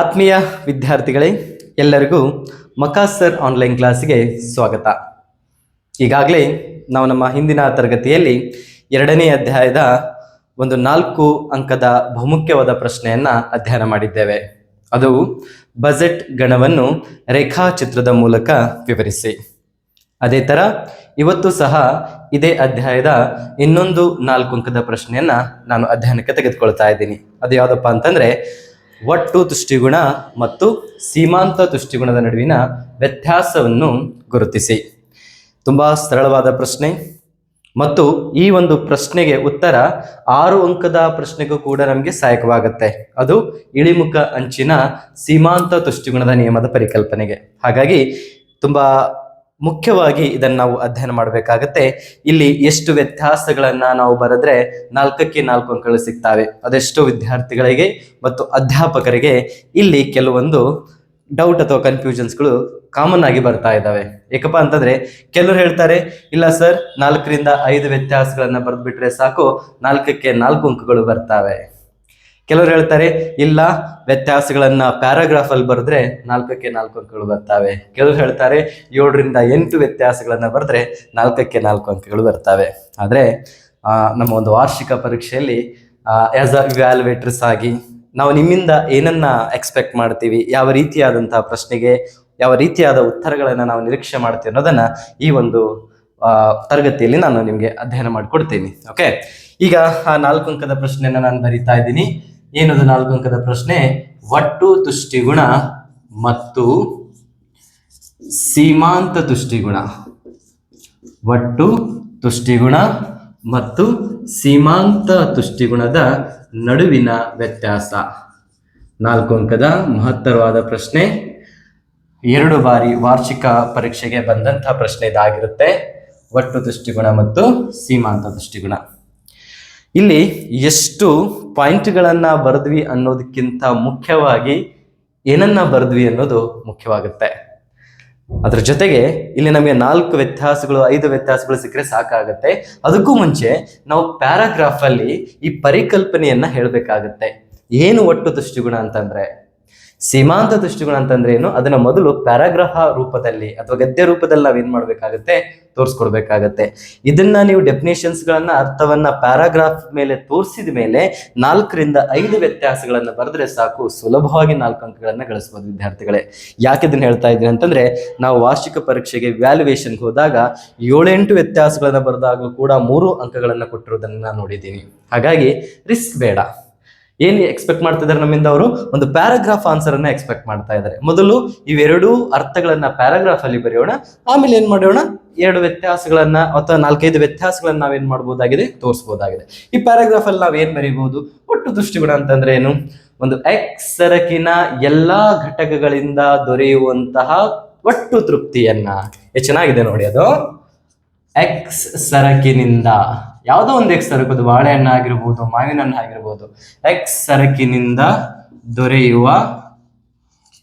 ಆತ್ಮೀಯ ವಿದ್ಯಾರ್ಥಿಗಳೇ, ಎಲ್ಲರಿಗೂ ಮಕಾಸರ್ ಆನ್ಲೈನ್ ಕ್ಲಾಸ್ಗೆ ಸ್ವಾಗತ. ಈಗಾಗಲೇ ನಾವು ನಮ್ಮ ಹಿಂದಿನ ತರಗತಿಯಲ್ಲಿ ಎರಡನೇ ಅಧ್ಯಾಯದ ಒಂದು ನಾಲ್ಕು ಅಂಕದ ಬಹುಮುಖ್ಯವಾದ ಪ್ರಶ್ನೆಯನ್ನು ಅಧ್ಯಯನ ಮಾಡಿದ್ದೇವೆ. ಅದು ಬಜೆಟ್ ಗಣವನ್ನು ರೇಖಾಚಿತ್ರದ ಮೂಲಕ ವಿವರಿಸಿ. ಅದೇ ಥರ ಇವತ್ತು ಸಹ ಇದೇ ಅಧ್ಯಾಯದ ಇನ್ನೊಂದು ನಾಲ್ಕು ಅಂಕದ ಪ್ರಶ್ನೆಯನ್ನು ನಾನು ಅಧ್ಯಯನಕ್ಕೆ ತೆಗೆದುಕೊಳ್ತಾ ಇದ್ದೀನಿ. ಅದು ಯಾವುದಪ್ಪ ಅಂತಂದ್ರೆ ಒಟ್ಟು ತುಷ್ಟಿಗುಣ ಮತ್ತು ಸೀಮಾಂತ ತುಷ್ಟಿಗುಣದ ನಡುವಿನ ವ್ಯತ್ಯಾಸವನ್ನು ಗುರುತಿಸಿ. ತುಂಬ ಸರಳವಾದ ಪ್ರಶ್ನೆ. ಮತ್ತು ಈ ಒಂದು ಪ್ರಶ್ನೆಗೆ ಉತ್ತರ ಆರು ಅಂಕದ ಪ್ರಶ್ನೆಗೂ ಕೂಡ ನಮಗೆ ಸಹಾಯಕವಾಗುತ್ತೆ. ಅದು ಇಳಿಮುಖ ಅಂಚಿನ ಸೀಮಾಂತ ತುಷ್ಟಿಗುಣದ ನಿಯಮದ ಪರಿಕಲ್ಪನೆಗೆ. ಹಾಗಾಗಿ ತುಂಬಾ ಮುಖ್ಯವಾಗಿ ಇದನ್ನು ನಾವು ಅಧ್ಯಯನ ಮಾಡಬೇಕಾಗತ್ತೆ. ಇಲ್ಲಿ ಎಷ್ಟು ವ್ಯತ್ಯಾಸಗಳನ್ನ ನಾವು ಬರೆದ್ರೆ ನಾಲ್ಕಕ್ಕೆ ನಾಲ್ಕು ಅಂಕಗಳು ಸಿಗ್ತವೆ. ಅದೆಷ್ಟೋ ವಿದ್ಯಾರ್ಥಿಗಳಿಗೆ ಮತ್ತು ಅಧ್ಯಾಪಕರಿಗೆ ಇಲ್ಲಿ ಕೆಲವೊಂದು ಡೌಟ್ ಅಥವಾ ಕನ್ಫ್ಯೂಷನ್ಸ್ಗಳು ಕಾಮನ್ ಆಗಿ ಬರ್ತಾ ಇದ್ದಾವೆ. ಏಕಪ್ಪ ಅಂತಂದ್ರೆ, ಕೆಲವರು ಹೇಳ್ತಾರೆ, ಇಲ್ಲ ಸರ್ ನಾಲ್ಕರಿಂದ ಐದು ವ್ಯತ್ಯಾಸಗಳನ್ನ ಬರೆದ್ಬಿಟ್ರೆ ಸಾಕು, ನಾಲ್ಕಕ್ಕೆ ನಾಲ್ಕು ಅಂಕಗಳು ಬರ್ತಾವೆ. ಕೆಲವರು ಹೇಳ್ತಾರೆ, ಇಲ್ಲ, ವ್ಯತ್ಯಾಸಗಳನ್ನ ಪ್ಯಾರಾಗ್ರಾಫ್ ಅಲ್ಲಿ ಬರೆದ್ರೆ ನಾಲ್ಕಕ್ಕೆ ನಾಲ್ಕು ಅಂಕಗಳು ಬರ್ತಾವೆ. ಕೆಲವರು ಹೇಳ್ತಾರೆ, ಏಳರಿಂದ ಎಂಟು ವ್ಯತ್ಯಾಸಗಳನ್ನ ಬರೆದ್ರೆ ನಾಲ್ಕಕ್ಕೆ ನಾಲ್ಕು ಅಂಕಗಳು ಬರ್ತಾವೆ. ಆದ್ರೆ ನಮ್ಮ ಒಂದು ವಾರ್ಷಿಕ ಪರೀಕ್ಷೆಯಲ್ಲಿ ಆಸ್ ಅ ವ್ಯಾಲ್ಯುವೇಟರ್ಸ್ ಆಗಿ ನಾವು ನಿಮ್ಮಿಂದ ಏನನ್ನ ಎಕ್ಸ್ಪೆಕ್ಟ್ ಮಾಡ್ತೀವಿ, ಯಾವ ರೀತಿಯಾದಂತಹ ಪ್ರಶ್ನೆಗೆ, ಯಾವ ರೀತಿಯಾದ ಉತ್ತರಗಳನ್ನ ನಾವು ನಿರೀಕ್ಷೆ ಮಾಡ್ತೀವಿ ಅನ್ನೋದನ್ನ ಈ ಒಂದು ತರಗತಿಯಲ್ಲಿ ನಾನು ನಿಮಗೆ ಅಧ್ಯಯನ ಮಾಡಿಕೊಡ್ತೀನಿ. ಓಕೆ ಈಗ ಆ ನಾಲ್ಕು ಅಂಕದ ಪ್ರಶ್ನೆಯನ್ನ ನಾನು ಬರೀತಾ ಇದ್ದೀನಿ. ಏನದು ನಾಲ್ಕು ಅಂಕದ ಪ್ರಶ್ನೆ? ಒಟ್ಟು ತುಷ್ಟಿಗುಣ ಮತ್ತು ಸೀಮಾಂತ ತುಷ್ಟಿಗುಣ. ಒಟ್ಟು ತುಷ್ಟಿಗುಣ ಮತ್ತು ಸೀಮಾಂತ ತುಷ್ಟಿಗುಣದ ನಡುವಿನ ವ್ಯತ್ಯಾಸ. ನಾಲ್ಕು ಅಂಕದ ಮಹತ್ತರವಾದ ಪ್ರಶ್ನೆ. ಎರಡು ಬಾರಿ ವಾರ್ಷಿಕ ಪರೀಕ್ಷೆಗೆ ಬಂದಂತಹ ಪ್ರಶ್ನೆ ಇದಾಗಿರುತ್ತೆ. ಒಟ್ಟು ದೃಷ್ಟಿಗುಣ ಮತ್ತು ಸೀಮಾಂತ ತುಷ್ಟಿಗುಣ. ಇಲ್ಲಿ ಎಷ್ಟು ಪಾಯಿಂಟ್ಗಳನ್ನು ಬರೆದ್ವಿ ಅನ್ನೋದಕ್ಕಿಂತ ಮುಖ್ಯವಾಗಿ ಏನನ್ನ ಬರೆದ್ವಿ ಅನ್ನೋದು ಮುಖ್ಯವಾಗುತ್ತೆ. ಅದ್ರ ಜೊತೆಗೆ ಇಲ್ಲಿ ನಮಗೆ ನಾಲ್ಕು ವ್ಯತ್ಯಾಸಗಳು, ಐದು ವ್ಯತ್ಯಾಸಗಳು ಸಿಕ್ಕರೆ ಸಾಕಾಗುತ್ತೆ. ಅದಕ್ಕೂ ಮುಂಚೆ ನಾವು ಪ್ಯಾರಾಗ್ರಾಫ್ ಅಲ್ಲಿ ಈ ಪರಿಕಲ್ಪನೆಯನ್ನ ಹೇಳಬೇಕಾಗತ್ತೆ. ಏನು ಒಟ್ಟು ದೃಷ್ಟಿಗುಣ ಅಂತಂದ್ರೆ ಸೀಮಾಂತ ದೃಷ್ಟಿಗಳು ಅಂತಂದ್ರೆ ಏನು? ಅದನ್ನ ಮೊದಲು ಪ್ಯಾರಾಗ್ರಹ ರೂಪದಲ್ಲಿ ಅಥವಾ ಗದ್ಯ ರೂಪದಲ್ಲಿ ನಾವೇನ್ ಮಾಡ್ಬೇಕಾಗತ್ತೆ? ತೋರಿಸ್ಕೊಡ್ಬೇಕಾಗತ್ತೆ. ಇದನ್ನ ನೀವು ಡೆಫಿನೇಷನ್ಸ್ ಗಳನ್ನ ಅರ್ಥವನ್ನ ಪ್ಯಾರಾಗ್ರಾಫ್ ಮೇಲೆ ತೋರಿಸಿದ ಮೇಲೆ ನಾಲ್ಕರಿಂದ ಐದು ವ್ಯತ್ಯಾಸಗಳನ್ನ ಬರೆದ್ರೆ ಸಾಕು. ಸುಲಭವಾಗಿ ನಾಲ್ಕು ಅಂಕಗಳನ್ನ ಗಳಿಸಬಹುದು ವಿದ್ಯಾರ್ಥಿಗಳೇ. ಯಾಕೆ ಇದನ್ನ ಹೇಳ್ತಾ ಇದ್ದೀನಿ ಅಂತಂದ್ರೆ, ನಾವು ವಾರ್ಷಿಕ ಪರೀಕ್ಷೆಗೆ ವ್ಯಾಲ್ಯುವೇಷನ್ಗೆ ಹೋದಾಗ ಏಳೆಂಟು ವ್ಯತ್ಯಾಸಗಳನ್ನ ಬರೆದಾಗಲೂ ಕೂಡ ಮೂರು ಅಂಕಗಳನ್ನ ಕೊಟ್ಟಿರೋದನ್ನ ನಾನು ನೋಡಿದ್ದೀನಿ. ಹಾಗಾಗಿ, ರಿಸ್ಕ್ ಬೇಡ. ಏನ್ ಎಕ್ಸ್ಪೆಕ್ಟ್ ಮಾಡ್ತಿದ್ದಾರೆ ನಮ್ಮಿಂದ ಅವರು? ಒಂದು ಪ್ಯಾರಾಗ್ರಾಫ್ ಆನ್ಸರ್ ಅನ್ನ ಎಕ್ಸ್ಪೆಕ್ಟ್ ಮಾಡ್ತಾ ಇದ್ದಾರೆ ಮೊದಲು ಇವೆರಡೂ ಅರ್ಥಗಳನ್ನ ಪ್ಯಾರಾಗ್ರಾಫ್ ಅಲ್ಲಿ ಬರೆಯೋಣ. ಆಮೇಲೆ ಏನ್ ಮಾಡೋಣ? ಎರಡು ವ್ಯತ್ಯಾಸಗಳನ್ನ ಅಥವಾ ನಾಲ್ಕೈದು ವ್ಯತ್ಯಾಸಗಳನ್ನ ನಾವೇನ್ ಮಾಡಬಹುದಾಗಿದೆ ತೋರಿಸಬಹುದಾಗಿದೆ ಈ ಪ್ಯಾರಾಗ್ರಾಫ್ ಅಲ್ಲಿ ನಾವ್ ಏನ್ ಬರೀಬಹುದು? ಒಟ್ಟು ದೃಷ್ಟಿಗುಣ ಅಂತಂದ್ರೆ ಏನು? ಒಂದು ಎಕ್ಸ್ ಸರಕಿನ ಎಲ್ಲಾ ಘಟಕಗಳಿಂದ ದೊರೆಯುವಂತಹ ಒಟ್ಟು ತೃಪ್ತಿಯನ್ನ. ಚೆನ್ನಾಗಿದೆ ನೋಡಿ ಅದು. ಎಕ್ಸ್ ಸರಕಿನಿಂದ ಯಾವುದೋ ಒಂದು ಎಕ್ಸ್ ಸರಕು ಬಾಳೆಹಣ್ಣು ಆಗಿರ್ಬೋದು ಮಾವಿನ ಹಣ್ಣು ಆಗಿರ್ಬೋದು ಎಕ್ಸ್ ಸರಕಿನಿಂದ ದೊರೆಯುವ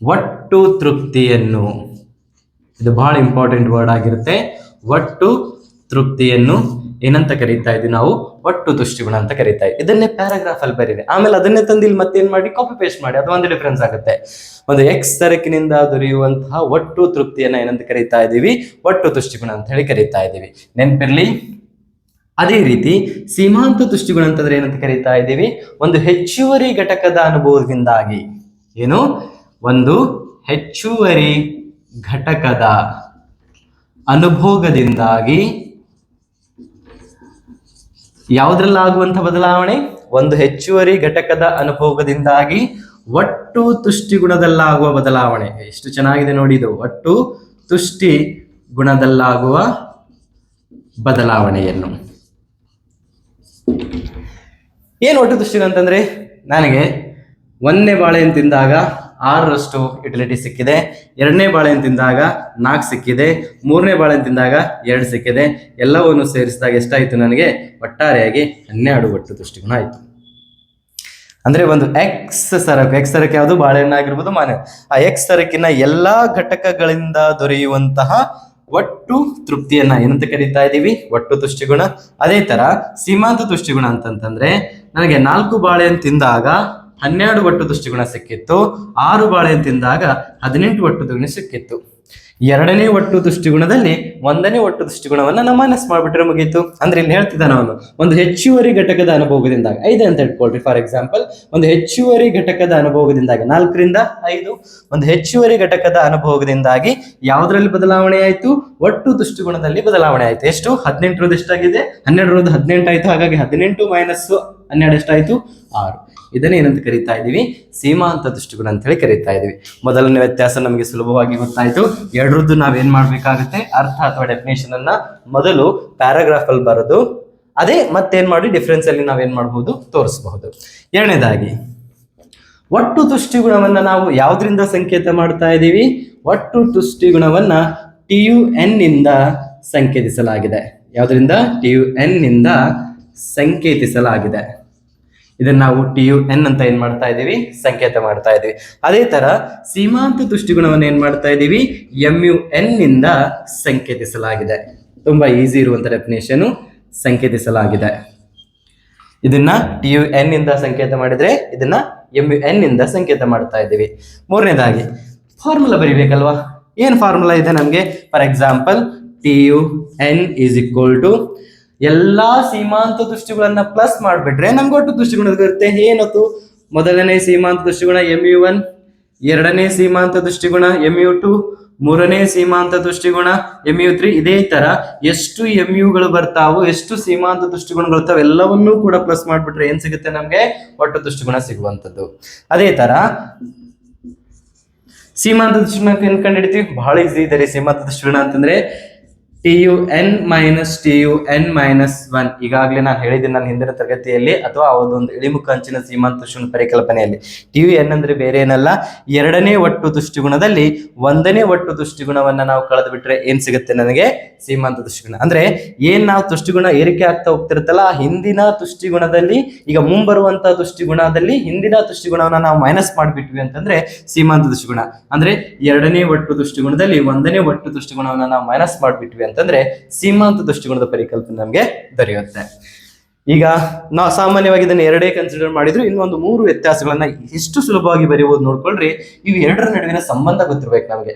ಒಟ್ಟು ತೃಪ್ತಿಯನ್ನು, ಇದು ಬಹಳ ಇಂಪಾರ್ಟೆಂಟ್ ವರ್ಡ್ ಆಗಿರುತ್ತೆ. ಒಟ್ಟು ತೃಪ್ತಿಯನ್ನು ಏನಂತ ಕರೀತಾ ಇದ್ವಿ ನಾವು? ಒಟ್ಟು ತುಷ್ಟಿಗುಣ ಅಂತ ಕರೀತಾ ಇದ್ವಿ ಇದನ್ನೇ ಪ್ಯಾರಾಗ್ರಾಫ್ ಅಲ್ಲಿ ಬರೀರಿ. ಆಮೇಲೆ ಅದನ್ನೇ ತಂದು ಇಲ್ಲಿ ಮತ್ತೇನ್ ಮಾಡಿ? ಕಾಪಿ ಪೇಸ್ಟ್ ಮಾಡಿ. ಅದು ಒಂದು ಡಿಫ್ರೆನ್ಸ್ ಆಗುತ್ತೆ. ಒಂದು ಎಕ್ಸ್ ಸರಕಿನಿಂದ ದೊರೆಯುವಂತಹ ಒಟ್ಟು ತೃಪ್ತಿಯನ್ನ ಏನಂತ ಕರೀತಾ ಇದ್ದೀವಿ? ಒಟ್ಟು ತುಷ್ಟಿಗುಣ ಅಂತ ಹೇಳಿ ಕರೀತಾ ಇದ್ದೀವಿ. ನೆನ್ಪಿರ್ಲಿ? ಅದೇ ರೀತಿ ಸೀಮಾಂತ ತುಷ್ಟಿಗುಣ ಅಂತಂದ್ರೆ ಏನಂತ ಕರೀತಾ ಇದ್ದೀವಿ? ಒಂದು ಹೆಚ್ಚುವರಿ ಘಟಕದ ಅನುಭವದಿಂದಾಗಿ. ಏನು? ಒಂದು ಹೆಚ್ಚುವರಿ ಘಟಕದ ಅನುಭೋಗದಿಂದಾಗಿ ಯಾವುದ್ರಲ್ಲಾಗುವಂಥ ಬದಲಾವಣೆ? ಒಂದು ಹೆಚ್ಚುವರಿ ಘಟಕದ ಅನುಭೋಗದಿಂದಾಗಿ ಒಟ್ಟು ತುಷ್ಟಿ ಗುಣದಲ್ಲಾಗುವ ಬದಲಾವಣೆ. ಎಷ್ಟು ಚೆನ್ನಾಗಿದೆ ನೋಡಿ ಇದು. ಒಟ್ಟು ತುಷ್ಟಿ ಗುಣದಲ್ಲಾಗುವ ಬದಲಾವಣೆಯನ್ನು. ಏನು ಒಟ್ಟು ದೃಷ್ಟಿ ಅಂತಂದ್ರೆ, ನನಗೆ ಒಂದನೇ ಬಾಳೆಹಣ್ಣು ತಿಂದಾಗ ಆರರಷ್ಟು ಯುಟಿಲಿಟಿ ಸಿಕ್ಕಿದೆ, ಎರಡನೇ ಬಾಳೆಹಣ್ಣು ತಿಂದಾಗ ನಾಲ್ಕು ಸಿಕ್ಕಿದೆ, ಮೂರನೇ ಬಾಳೆಹಣ್ಣು ತಿಂದಾಗ ಎರಡು ಸಿಕ್ಕಿದೆ, ಎಲ್ಲವನ್ನು ಸೇರಿಸಿದಾಗ ಎಷ್ಟಾಯಿತು ನನಗೆ? ಒಟ್ಟಾರೆಯಾಗಿ ಹನ್ನೆರಡು ಒಟ್ಟು ತುಷ್ಟಿಗುಣ ಆಯಿತು. ಅಂದರೆ ಒಂದು ಎಕ್ಸ್ ಸರಕು ಎಕ್ಸ್ ಸರಕು ಯಾವುದು? ಬಾಳೆಹಣ್ಣು ಆಗಿರ್ಬೋದು ಮಾನೆ ಆ ಎಕ್ಸ್ ಸರಕಿನ ಎಲ್ಲ ಘಟಕಗಳಿಂದ ದೊರೆಯುವಂತಹ ಒಟ್ಟು ತೃಪ್ತಿಯನ್ನ ಏನಂತ ಕರೀತಾ ಇದ್ದೀವಿ ಒಟ್ಟು ತುಷ್ಟಿಗುಣ. ಅದೇ ತರ ಸೀಮಾಂತ ತುಷ್ಟಿಗುಣ ಅಂತಂತಂದ್ರೆ ನನಗೆ ನಾಲ್ಕು ಬಾಳೆಹಣ್ಣು ತಿಂದಾಗ ಹನ್ನೆರಡು ಒಟ್ಟು ದೃಷ್ಟಿಗುಣ ಸಿಕ್ಕಿತ್ತು. ಆರು ಬಾಳೆಯನ್ನು ತಿಂದಾಗ ಹದಿನೆಂಟು ಒಟ್ಟು ದುಗುಣ ಸಿಕ್ಕಿತ್ತು. ಎರಡನೇ ಒಟ್ಟು ದೃಷ್ಟಿಗುಣದಲ್ಲಿ ಒಂದನೇ ಒಟ್ಟು ದೃಷ್ಟಿಗುಣವನ್ನ ನಾವು ಮನಸ್ಸು ಮಾಡಿಬಿಟ್ರೆ ಮುಗೀತು. ಅಂದ್ರೆ ಇಲ್ಲಿ ಹೇಳ್ತಿದ್ದಾನೆ ಅವನು, ಒಂದು ಹೆಚ್ಚುವರಿ ಘಟಕದ ಅನುಭವದಿಂದಾಗ ಐದು ಅಂತ ಹೇಳ್ಕೊಳ್ರಿ ಫಾರ್ ಎಕ್ಸಾಂಪಲ್ ಒಂದು ಹೆಚ್ಚುವರಿ ಘಟಕದ ಅನುಭವದಿಂದಾಗಿ ನಾಲ್ಕರಿಂದ ಐದು, ಒಂದು ಹೆಚ್ಚುವರಿ ಘಟಕದ ಅನುಭವದಿಂದಾಗಿ ಯಾವುದರಲ್ಲಿ ಬದಲಾವಣೆ ಆಯಿತು? ಒಟ್ಟು ದೃಷ್ಟಿಗುಣದಲ್ಲಿ ಬದಲಾವಣೆ ಆಯಿತು. ಎಷ್ಟು? ಹದಿನೆಂಟರದ್ದು ಎಷ್ಟಾಗಿದೆ? ಹನ್ನೆರಡರದ್ದು ಹದಿನೆಂಟು ಆಯಿತು. ಹಾಗಾಗಿ ಹದಿನೆಂಟು ಮೈನಸ್ ಹನ್ನೆರಡು ಎಷ್ಟಾಯಿತು? ಆರು. ಇದನ್ನೇ ಏನಂತ ಕರಿತಾ ಇದ್ದೀವಿ ಸೀಮಾಂತ ದೃಷ್ಟಿಗುಣ ಅಂತ ಹೇಳಿ ಕರಿತಾ ಇದ್ದೀವಿ ಮೊದಲನೇ ವ್ಯತ್ಯಾಸ ನಮಗೆ ಸುಲಭವಾಗಿ ಗೊತ್ತಾಯಿತು. ಎರಡರದ್ದು ನಾವೇನ್ ಮಾಡ್ಬೇಕಾಗುತ್ತೆ? ಅರ್ಥ ಅಥವಾ ಡೆಫಿನೇಷನ್ ಅನ್ನ ಮೊದಲು ಪ್ಯಾರಾಗ್ರಾಫ್ ಅಲ್ಲಿ ಬರೋದು, ಅದೇ ಮತ್ತೇನ್ ಮಾಡಿ ಡಿಫ್ರೆನ್ಸ್ ಅಲ್ಲಿ ನಾವೇನ್ ಮಾಡಬಹುದು ತೋರಿಸಬಹುದು. ಎರಡನೇದಾಗಿ, ಒಟ್ಟು ತುಷ್ಟಿಗುಣವನ್ನ ನಾವು ಯಾವ್ದ್ರಿಂದ ಸಂಕೇತ ಮಾಡ್ತಾ ಇದ್ದೀವಿ ಒಟ್ಟು ತುಷ್ಟಿಗುಣವನ್ನ ಟಿ ಯು ಎನ್ನಿಂದ ಸಂಕೇತಿಸಲಾಗಿದೆ. ಯಾವ್ದ್ರಿಂದ? ಟಿ ಯು ಎನ್ನಿಂದ ಸಂಕೇತಿಸಲಾಗಿದೆ. ಇದನ್ನ ನಾವು ಟಿ ಯು ಎನ್ ಅಂತ ಏನ್ ಮಾಡ್ತಾ ಇದೀವಿ? ಸಂಕೇತ ಮಾಡ್ತಾ ಇದೀವಿ. ಅದೇ ತರ ಸೀಮಾಂತ ತುಷ್ಟಿಗುಣವನ್ನು ಏನ್ ಮಾಡ್ತಾ ಇದೀವಿ? ಎಂ ಯು ಎನ್ನಿಂದ ಸಂಕೇತಿಸಲಾಗಿದೆ. ತುಂಬಾ ಈಸಿ ಇರುವಂತ ಡೆಫಿನೇಷನ್ ಸಂಕೇತಿಸಲಾಗಿದೆ. ಇದನ್ನ ಟಿ ಯು ಎನ್ ಇಂದ ಸಂಕೇತ ಮಾಡಿದ್ರೆ ಇದನ್ನ ಎಂ ಯು ಎನ್ ಇಂದ ಸಂಕೇತ ಮಾಡ್ತಾ ಇದ್ದೀವಿ ಮೂರನೇದಾಗಿ, ಫಾರ್ಮುಲಾ ಬರಿಬೇಕಲ್ವಾ? ಏನು ಫಾರ್ಮುಲಾ ಇದೆ ನಮಗೆ? For example T U N is equal to ಎಲ್ಲಾ ಸೀಮಾಂತ ದೃಷ್ಟಿಗಳನ್ನ ಪ್ಲಸ್ ಮಾಡ್ಬಿಟ್ರೆ ನಮ್ಗೆ ಒಟ್ಟು ದೃಷ್ಟಿಗುಣ ಬರುತ್ತೆ ಏನತ್ತು ಮೊದಲನೇ ಸೀಮಾಂತ ದೃಷ್ಟಿಗುಣ ಎಂ ಯು ಒನ್ ಎರಡನೇ ಸೀಮಾಂತ ದೃಷ್ಟಿಗುಣ ಎಂ ಯು ಟು ಮೂರನೇ ಸೀಮಾಂತ ದೃಷ್ಟಿಗುಣ ಎಂ ಯು ತ್ರೀ ಇದೇ ತರ ಎಷ್ಟು ಎಂ ಯುಗಳು ಬರ್ತಾವೋ, ಎಷ್ಟು ಸೀಮಾಂತ ದೃಷ್ಟಿಗುಣಗಳು ಬರ್ತಾವೆ ಎಲ್ಲವನ್ನೂ ಕೂಡ ಪ್ಲಸ್ ಮಾಡ್ಬಿಟ್ರೆ ಏನ್ ಸಿಗುತ್ತೆ ನಮ್ಗೆ? ಒಟ್ಟು ದೃಷ್ಟಿಗುಣ ಸಿಗುವಂತದ್ದು ಅದೇ ತರ ಸೀಮಾಂತ ದೃಷ್ಟಿಗುಣ ಏನ್ ಕಂಡಿಡ್ತೀವಿ? ಬಹಳ ಈಸಿ ಇದೆ ಸೀಮಾಂತ ದೃಷ್ಟಿಗುಣ ಅಂತಂದ್ರೆ T U N minus T U N minus one ಈಗಾಗಲೇ ನಾನು ಹೇಳಿದ್ದೀನಿ ನನ್ನ ಹಿಂದಿನ ತರಗತಿಯಲ್ಲಿ ಅಥವಾ ಒಂದು ಇಳಿಮುಖ ಅಂಚಿನ ಸೀಮಾಂತ ದೃಷ್ಟಿಗುಣ ಪರಿಕಲ್ಪನೆಯಲ್ಲಿ. ಟಿ ಯು ಎನ್ ಅಂದ್ರೆ ಬೇರೆ ಏನಲ್ಲ, ಎರಡನೇ ಒಟ್ಟು ದೃಷ್ಟಿಗುಣದಲ್ಲಿ ಒಂದನೇ ಒಟ್ಟು ದೃಷ್ಟಿಗುಣವನ್ನ ನಾವು ಕಳೆದು ಬಿಟ್ರೆ ಏನ್ ಸಿಗುತ್ತೆ ನನಗೆ? ಸೀಮಾಂತ ದೃಷ್ಟಿಗುಣ ಅಂದ್ರೆ ಏನ್ ನಾವು ತುಷ್ಟಿಗುಣ ಏರಿಕೆ ಆಗ್ತಾ ಹೋಗ್ತಿರುತ್ತಲ್ಲ, ಆ ಹಿಂದಿನ ತುಷ್ಟಿಗುಣದಲ್ಲಿ, ಈಗ ಮುಂಬರುವಂತಹ ದೃಷ್ಟಿಗುಣದಲ್ಲಿ ಹಿಂದಿನ ತುಷ್ಟಿಗುಣವನ್ನ ನಾವು ಮೈನಸ್ ಮಾಡಿಬಿಟ್ವಿ ಅಂತಂದ್ರೆ ಸೀಮಾಂತ ದೃಷ್ಟಿಗುಣ ಅಂದ್ರೆ ಎರಡನೇ ಒಟ್ಟು ದೃಷ್ಟಿಗುಣದಲ್ಲಿ ಒಂದನೇ ಒಟ್ಟು ದೃಷ್ಟಿಗುಣವನ್ನ ನಾವು ಮೈನಸ್ ಮಾಡಿಬಿಟ್ವಿ ಅಂತಂದ್ರೆ ಸೀಮಾಂತ ದೃಷ್ಟಿಕೋನದ ಪರಿಕಲ್ಪನೆ ನಮಗೆ ದೊರೆಯುತ್ತೆ. ಈಗ ನಾವು ಸಾಮಾನ್ಯವಾಗಿ ಇದನ್ನ ಎರಡೇ ಕನ್ಸಿಡರ್ ಮಾಡಿದ್ರು ಇನ್ನೊಂದು ಮೂರು ವ್ಯತ್ಯಾಸಗಳನ್ನ ಎಷ್ಟು ಸುಲಭವಾಗಿ ಬರೆಯಬಹುದು ನೋಡ್ಕೊಳ್ರಿ, ಇವು ಎರಡರ ನಡುವಿನ ಸಂಬಂಧ ಗೊತ್ತಿರ್ಬೇಕು ನಮಗೆ.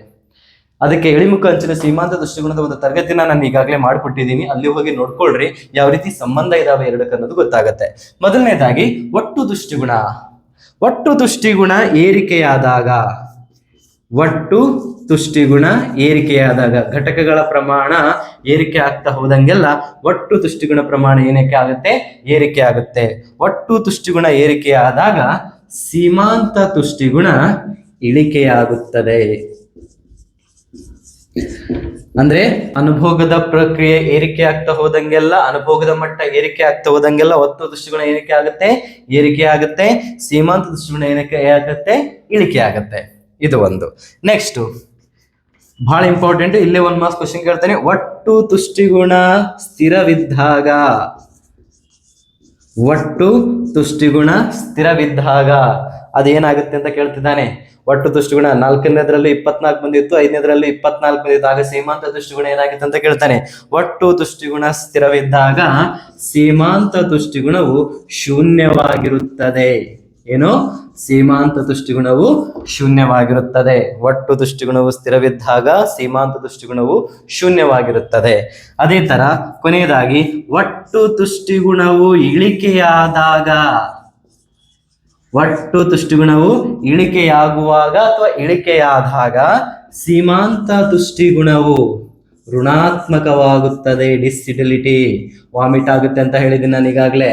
ಅದಕ್ಕೆ ಇಳಿಮುಖ ಅಂಚಿನ ಸೀಮಾಂತ ದೃಷ್ಟಿಗುಣದ ಒಂದು ತರಗತಿನ ನಾನು ಈಗಾಗಲೇ ಮಾಡಿಕೊಟ್ಟಿದ್ದೀನಿ, ಅಲ್ಲಿ ಹೋಗಿ ನೋಡ್ಕೊಳ್ರಿ ಯಾವ ರೀತಿ ಸಂಬಂಧ ಇದಾವೆ ಎರಡಕ್ಕೆ ಅನ್ನೋದು ಗೊತ್ತಾಗುತ್ತೆ. ಮೊದಲನೇದಾಗಿ, ಒಟ್ಟು ದೃಷ್ಟಿಗುಣ. ಒಟ್ಟು ದೃಷ್ಟಿಗುಣ ಏರಿಕೆಯಾದಾಗ, ಒಟ್ಟು ತುಷ್ಟಿಗುಣ ಏರಿಕೆಯಾದಾಗ ಘಟಕಗಳ ಪ್ರಮಾಣ ಏರಿಕೆ ಆಗ್ತಾ ಹೋದಂಗೆಲ್ಲ ಒಟ್ಟು ತುಷ್ಟಿಗುಣ ಪ್ರಮಾಣ ಏನಕ್ಕೆ ಆಗುತ್ತೆ? ಏರಿಕೆ ಆಗುತ್ತೆ. ಒಟ್ಟು ತುಷ್ಟಿಗುಣ ಏರಿಕೆಯಾದಾಗ ಸೀಮಾಂತ ತುಷ್ಟಿಗುಣ ಇಳಿಕೆಯಾಗುತ್ತದೆ. ಅಂದ್ರೆ ಅನುಭೋಗದ ಪ್ರಕ್ರಿಯೆ ಏರಿಕೆ ಆಗ್ತಾ ಹೋದಂಗೆಲ್ಲ, ಅನುಭೋಗದ ಮಟ್ಟ ಏರಿಕೆ ಆಗ್ತಾ ಹೋದಂಗೆಲ್ಲ ಒತ್ತು ದೃಷ್ಟಿಗುಣ ಏರಿಕೆ ಆಗುತ್ತೆ ಏರಿಕೆ ಆಗುತ್ತೆ, ಸೀಮಾಂತ ದೃಷ್ಟಿಗುಣ ಏನಕ್ಕೆ ಆಗುತ್ತೆ, ಇಳಿಕೆ ಆಗುತ್ತೆ. ಇದು ಒಂದು. ನೆಕ್ಸ್ಟ್ ಬಹಳ ಇಂಪಾರ್ಟೆಂಟ್ ಇಲ್ಲೇ ಒಂದ್ ಮಾರ್ಕ್ಸ್ ಕ್ವಶನ್ ಕೇಳ್ತಾನೆ. ಒಟ್ಟು ತುಷ್ಟಿಗುಣ ಸ್ಥಿರವಿದ್ದಾಗ? ಒಟ್ಟು ತುಷ್ಟಿಗುಣ ಸ್ಥಿರವಿದ್ದಾಗ? ಅದೇನಾಗುತ್ತೆ ಅಂತ ಕೇಳ್ತಿದ್ದಾನೆ. ಒಟ್ಟು ತುಷ್ಟಿಗುಣ ನಾಲ್ಕನೇದ್ರಲ್ಲಿ ಇಪ್ಪತ್ನಾಲ್ಕು ಬಂದಿತ್ತು, ಐದನೇದ್ರಲ್ಲಿ ಇಪ್ಪತ್ನಾಲ್ಕು ಬಂದಿತ್ತು. ಆಗ ಸೀಮಾಂತ ತುಷ್ಟಿಗುಣ ಏನಾಗುತ್ತೆ ಅಂತ ಕೇಳ್ತಾನೆ. ಒಟ್ಟು ತುಷ್ಟಿಗುಣ ಸ್ಥಿರವಿದ್ದಾಗ ಸೀಮಾಂತ ತುಷ್ಟಿಗುಣವು ಶೂನ್ಯವಾಗಿರುತ್ತದೆ. ಏನು ಸೀಮಾಂತ ತುಷ್ಟಿಗುಣವು ಶೂನ್ಯವಾಗಿರುತ್ತದೆ. ಒಟ್ಟು ದುಷ್ಟಿಗುಣವು ಸ್ಥಿರವಿದ್ದಾಗ ಸೀಮಾಂತ ತುಷ್ಟಿಗುಣವು ಶೂನ್ಯವಾಗಿರುತ್ತದೆ. ಅದೇ ತರ ಕೊನೆಯದಾಗಿ ಒಟ್ಟು ತುಷ್ಟಿಗುಣವು ಇಳಿಕೆಯಾದಾಗ, ಒಟ್ಟು ದುಷ್ಟಿಗುಣವು ಇಳಿಕೆಯಾಗುವಾಗ ಅಥವಾ ಇಳಿಕೆಯಾದಾಗ ಸೀಮಾಂತ ದುಷ್ಟಿಗುಣವು ಋಣಾತ್ಮಕವಾಗುತ್ತದೆ. ಡಿಸಿಡಿಲಿಟಿ ವಾಮಿಟ್ ಆಗುತ್ತೆ ಅಂತ ಹೇಳಿದ್ದೀನಿ ನಾನು ಈಗಾಗಲೇ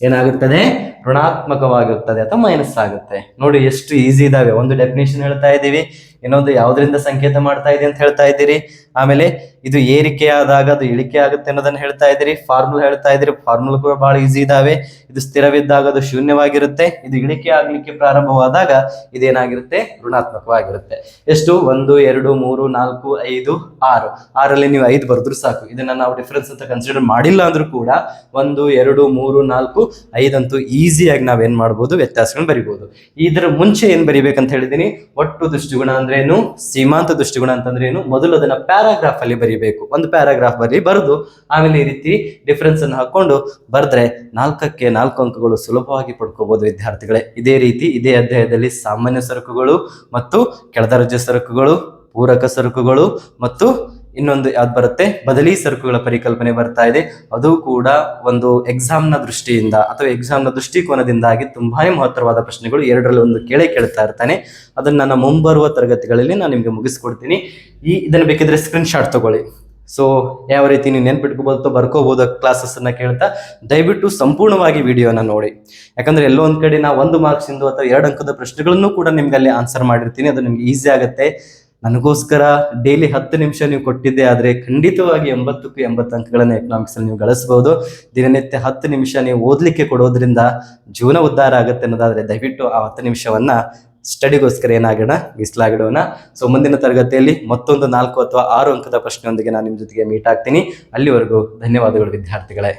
ಏನಾಗುತ್ತದೆ? ಋಣಾತ್ಮಕವಾಗಿರುತ್ತದೆ ಅಥವಾ ಮೈನಸ್ ಆಗುತ್ತೆ ನೋಡಿ ಎಷ್ಟು ಈಸಿ ಇದಾವೆ. ಒಂದು ಡೆಫಿನೇಷನ್ ಹೇಳ್ತಾ ಇದ್ದೀವಿ. ಇನ್ನೊಂದು ಯಾವ್ದ್ರಿಂದ ಸಂಕೇತ ಮಾಡ್ತಾ ಇದೆ ಅಂತ ಹೇಳ್ತಾ ಇದ್ದೀರಿ? ಆಮೇಲೆ ಇದು ಏರಿಕೆ ಆದಾಗ ಅದು ಇಳಿಕೆ ಆಗುತ್ತೆ ಅನ್ನೋದನ್ನ ಹೇಳ್ತಾ ಇದ್ದೀರಿ. ಫಾರ್ಮುಲಾ ಹೇಳ್ತಾ ಇದ್ದೀರಿ. ಫಾರ್ಮುಲಾ ಕೂಡ ಬಹಳ ಈಸಿ ಇದಾವೆ. ಇದು ಸ್ಥಿರವಿದ್ದಾಗ ಅದು ಶೂನ್ಯವಾಗಿರುತ್ತೆ. ಇದು ಇಳಿಕೆ ಆಗ್ಲಿಕ್ಕೆ ಪ್ರಾರಂಭವಾದಾಗ ಇದೇನಾಗಿರುತ್ತೆ? ಋಣಾತ್ಮಕವಾಗಿರುತ್ತೆ. ಎಷ್ಟು? ಒಂದು, ಎರಡು, ಮೂರು, ನಾಲ್ಕು, ಐದು, ಆರು. ಆರಲ್ಲಿ ನೀವು ಐದು ಬರೆದ್ರು ಸಾಕು. ಇದನ್ನ ನಾವು ಡಿಫ್ರೆನ್ಸ್ ಅಂತ ಕನ್ಸಿಡರ್ ಮಾಡಿಲ್ಲ ಅಂದ್ರೂ ಕೂಡ ಒಂದು, ಎರಡು, ಮೂರು, ನಾಲ್ಕು, ಐದಂತೂ ಈಸಿಯಾಗಿ ನಾವೇನ್ ಮಾಡ್ಬೋದು? ವ್ಯತ್ಯಾಸಗಳನ್ನ ಬರಿಬಹುದು ಇದರ ಮುಂಚೆ ಏನ್ ಬರಿಬೇಕಂತ ಹೇಳಿದೀನಿ ಒಟ್ಟು ದೃಷ್ಟಿಗುಣ ಅಂದ್ರೆ ಅಂತಂದ್ರೆ ಏನು ಸೀಮಾಂತ ದೃಷ್ಟಿಗುಣ ಅಂತಂದ್ರೆ ಏನು ಮೊದಲು ಅದನ್ನ ಪ್ಯಾರಾಗ್ರಾಫ್ ಅಲ್ಲಿ ಬರೀಬೇಕು. ಒಂದು ಪ್ಯಾರಾಗ್ರಾಫ್ ಬರೀ ಬರೆದು ಆಮೇಲೆ ಈ ರೀತಿ ಡಿಫರೆನ್ಸ್ ಅನ್ನು ಹಾಕೊಂಡು ಬರೆದ್ರೆ ನಾಲ್ಕಕ್ಕೆ ನಾಲ್ಕು ಅಂಕಗಳು ಸುಲಭವಾಗಿ ಪಡ್ಕೋಬಹುದು ವಿದ್ಯಾರ್ಥಿಗಳೇ. ಇದೇ ರೀತಿ ಇದೇ ಅಧ್ಯಾಯದಲ್ಲಿ ಸಾಮಾನ್ಯ ಸರಕುಗಳು ಮತ್ತು ಕೆಳದರ್ಜೆ ಸರಕುಗಳು, ಪೂರಕ ಸರಕುಗಳು ಮತ್ತು ಇನ್ನೊಂದು ಯಾವ್ದು ಬರುತ್ತೆ? ಬದಲಿ ಸರಕುಗಳ ಪರಿಕಲ್ಪನೆ ಬರ್ತಾ ಇದೆ. ಅದು ಕೂಡ ಒಂದು ಎಕ್ಸಾಮ್ನ ದೃಷ್ಟಿಯಿಂದ ಅಥವಾ ಎಕ್ಸಾಮ್ನ ದೃಷ್ಟಿಕೋನದಿಂದಾಗಿ ತುಂಬಾನೇ ಮಹತ್ತರವಾದ ಪ್ರಶ್ನೆಗಳು ಎರಡರಲ್ಲಿ ಒಂದು ಕೇಳೇ ಕೇಳ್ತಾ ಇರ್ತಾನೆ. ಅದನ್ನ ನನ್ನ ಮುಂಬರುವ ತರಗತಿಗಳಲ್ಲಿ ನಾನು ನಿಮಗೆ ಮುಗಿಸ್ಕೊಡ್ತೀನಿ. ಈ ಇದನ್ನ ಬೇಕಿದ್ರೆ ಸ್ಕ್ರೀನ್ ಶಾಟ್ ತಗೊಳ್ಳಿ. ಸೊ ಯಾವ ರೀತಿ ನೀವು ನೆನ್ಪಿಟ್ಕೋಬಹುದು ಬರ್ಕೋಬಹುದು ಕ್ಲಾಸಸ್ ಅನ್ನ ಕೇಳ್ತಾ, ದಯವಿಟ್ಟು ಸಂಪೂರ್ಣವಾಗಿ ವಿಡಿಯೋನ ನೋಡಿ. ಯಾಕಂದ್ರೆ ಎಲ್ಲೋ ಒಂದ್ ಕಡೆ ನಾವು ಒಂದು ಮಾರ್ಕ್ಸ್ ಇಂದು ಅಥವಾ ಎರಡು ಅಂಕದ ಪ್ರಶ್ನೆಗಳನ್ನು ಕೂಡ ನಿಮ್ಗೆ ಅಲ್ಲಿ ಆನ್ಸರ್ ಮಾಡಿರ್ತೀನಿ. ಅದು ನಿಮ್ಗೆ ಈಸಿ ಆಗುತ್ತೆ. ನನಗೋಸ್ಕರ ಡೈಲಿ ಹತ್ತು ನಿಮಿಷ ನೀವು ಕೊಟ್ಟಿದ್ದೆ, ಆದರೆ ಖಂಡಿತವಾಗಿ ಎಂಬತ್ತಕ್ಕೂ ಎಂಬತ್ತು ಅಂಕಗಳನ್ನು ಎಕನಾಮಿಕ್ಸ್ ಅಲ್ಲಿ ನೀವು ಗಳಿಸಬಹುದು ದಿನನಿತ್ಯ ಹತ್ತು ನಿಮಿಷ ನೀವು ಓದಲಿಕ್ಕೆ ಕೊಡೋದ್ರಿಂದ ಜೀವನ ಉದ್ಧಾರ ಆಗುತ್ತೆ ಅನ್ನೋದಾದರೆ ದಯವಿಟ್ಟು ಆ ಹತ್ತು ನಿಮಿಷವನ್ನ ಸ್ಟಡಿಗೋಸ್ಕರ ಏನಾಗೋಣ, ಮೀಸಲಾಗಿಡೋಣ. ಸೊ ಮುಂದಿನ ತರಗತಿಯಲ್ಲಿ ಮತ್ತೊಂದು ನಾಲ್ಕು ಅಥವಾ ಆರು ಅಂಕದ ಪ್ರಶ್ನೆಯೊಂದಿಗೆ ನಾನು ನಿಮ್ಮ ಜೊತೆಗೆ ಮೀಟ್ ಆಗ್ತೀನಿ. ಅಲ್ಲಿವರೆಗೂ ಧನ್ಯವಾದಗಳು ವಿದ್ಯಾರ್ಥಿಗಳೇ.